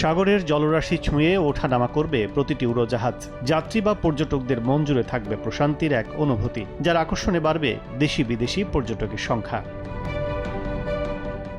সাগরের জলরাশি ছুঁয়ে ওঠানামা করবে প্রতিটি উড়োজাহাজ। যাত্রী বা পর্যটকদের মন জুড়ে থাকবে প্রশান্তির এক অনুভূতি, যার আকর্ষণে বাড়বে দেশি বিদেশি পর্যটকের সংখ্যা।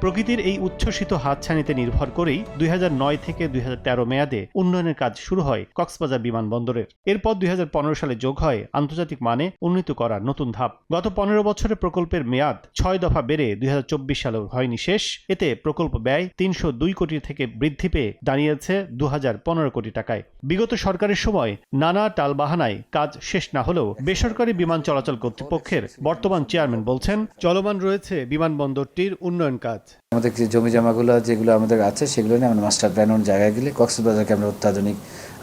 প্রকৃতির এই উচ্ছ্বসিত হাতছানিতে নির্ভর করেই দুই হাজার নয় থেকে দুই হাজার তেরো মেয়াদে উন্নয়নের কাজ শুরু হয় কক্সবাজার বিমানবন্দরের। এরপর দুই হাজার পনেরো সালে যোগ হয় আন্তর্জাতিক মানে উন্নীত করার নতুন ধাপ। গত পনেরো বছরে প্রকল্পের মেয়াদ ছয় দফা বেড়ে দুই হাজার চব্বিশ সালেও হয়নি শেষ। এতে প্রকল্প ব্যয় তিনশো দুই কোটি থেকে বৃদ্ধি পেয়ে দাঁড়িয়েছে দু হাজার পনেরো কোটি টাকায়। বিগত সরকারের সময় নানা টালবাহানায় কাজ শেষ না হলেও বেসরকারি বিমান চলাচল কর্তৃপক্ষের বর্তমান চেয়ারম্যান বলছেন, চলমান রয়েছে বিমানবন্দরটির উন্নয়ন কাজ। আমাদের যে জমি জমাগুলো, যেগুলো আমাদের আছে, সেগুলো নিয়ে আমরা মাস্টার প্ল্যান অন জায়গায় গেলে কক্সবাজারকে আমরা অত্যাধুনিক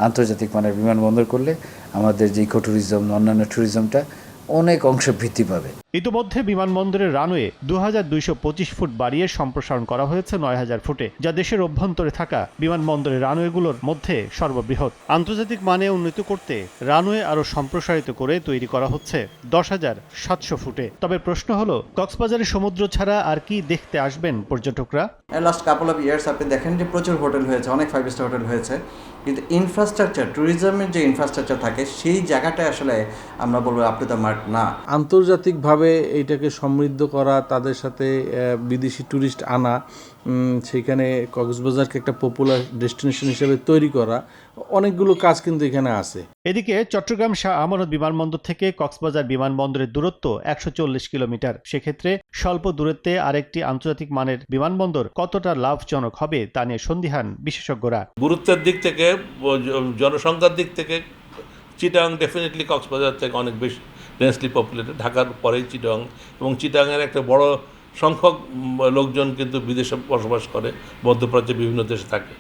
আন্তর্জাতিক মানের বিমানবন্দর করলে আমাদের যে ইকো ট্যুরিজম অন্যান্য ট্যুরিজমটা অনেক অংশ বৃদ্ধি পাবে। ইতিমধ্যে বিমানবন্দরের রানওয়ে দু হাজার দুইশো পঁচিশ ফুট বাড়িয়ে সম্প্রসারণ করা হয়েছে নয় হাজার ফুটে যা দেশের অভ্যন্তরে থাকা বিমানবন্দরের রানওয়েগুলোর মধ্যে সর্ববৃহৎ। আন্তর্জাতিক মানে উন্নীত করতে রানওয়ে আরও সম্প্রসারিত করে তৈরি করা হচ্ছে দশ হাজার সাতশো ফুটে। তবে প্রশ্ন হলো কক্সবাজারের সমুদ্র ছাড়া আর কি দেখতে আসবেন পর্যটকরা? লাস্ট কাপল অফ ইয়ার্স আপনি দেখেন যে প্রচুর হোটেল হয়েছে অনেক ফাইভ স্টার হোটেল হয়েছে। কিন্তু ইনফ্রাস্ট্রাকচার ট্যুরিজমের যে ইনফ্রাস্ট্রাকচার থাকে সেই জায়গাটা আসলে আমরা বলব আপ টু দ্য মার্ক না। আন্তর্জাতিকভাবে এইটাকে সমৃদ্ধ করা তাদের সাথে বিদেশি ট্যুরিস্ট আনা উম, সেখানে কক্সবাজারকে একটা পপুলার ডেস্টিনেশন হিসেবে তৈরি করা অনেকগুলো কাজ কিন্তু এখানে আছে। এদিকে চট্টগ্রাম শাহ আমানত বিমানবন্দর থেকে কক্সবাজার বিমানবন্দরের দূরত্ব একশো কিলোমিটার। সেক্ষেত্রে স্বল্প দূরত্বে আরেকটি আন্তর্জাতিক মানের বিমানবন্দর কতটা লাভজনক হবে তা নিয়ে সন্দিহান বিশেষজ্ঞরা। গুরুত্বের দিক থেকে জনসংখ্যার দিক থেকে চিটাং ডেফিনেটলি কক্সবাজার থেকে অনেক বেশি। ডেন্সলি পপুলেটেড ঢাকার পরেই চিটাং, এবং চিটাংয়ের একটা বড় সংখ্যক লোকজন কিন্তু বিদেশে বসবাস করে, মধ্যপ্রাচ্যের বিভিন্ন দেশে থাকে।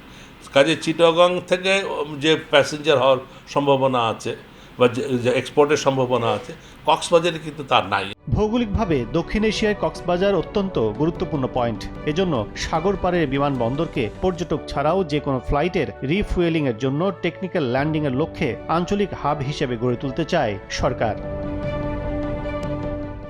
কাজে চিটাগং থেকে যে প্যাসেঞ্জার হওয়ার সম্ভাবনা আছে, বা যে এক্সপোর্টের সম্ভাবনা আছে, কক্সবাজারে কিন্তু তার নাই। ভৌগোলিকভাবে দক্ষিণ এশিয়ায় কক্সবাজার অত্যন্ত গুরুত্বপূর্ণ পয়েন্ট। এজন্য সাগর পাড়ের বিমানবন্দরকে পর্যটক ছাড়াও যে কোনো ফ্লাইটের রিফুয়েলিংয়ের জন্য টেকনিক্যাল ল্যান্ডিংয়ের লক্ষ্যে আঞ্চলিক হাব হিসেবে গড়ে তুলতে চায় সরকার।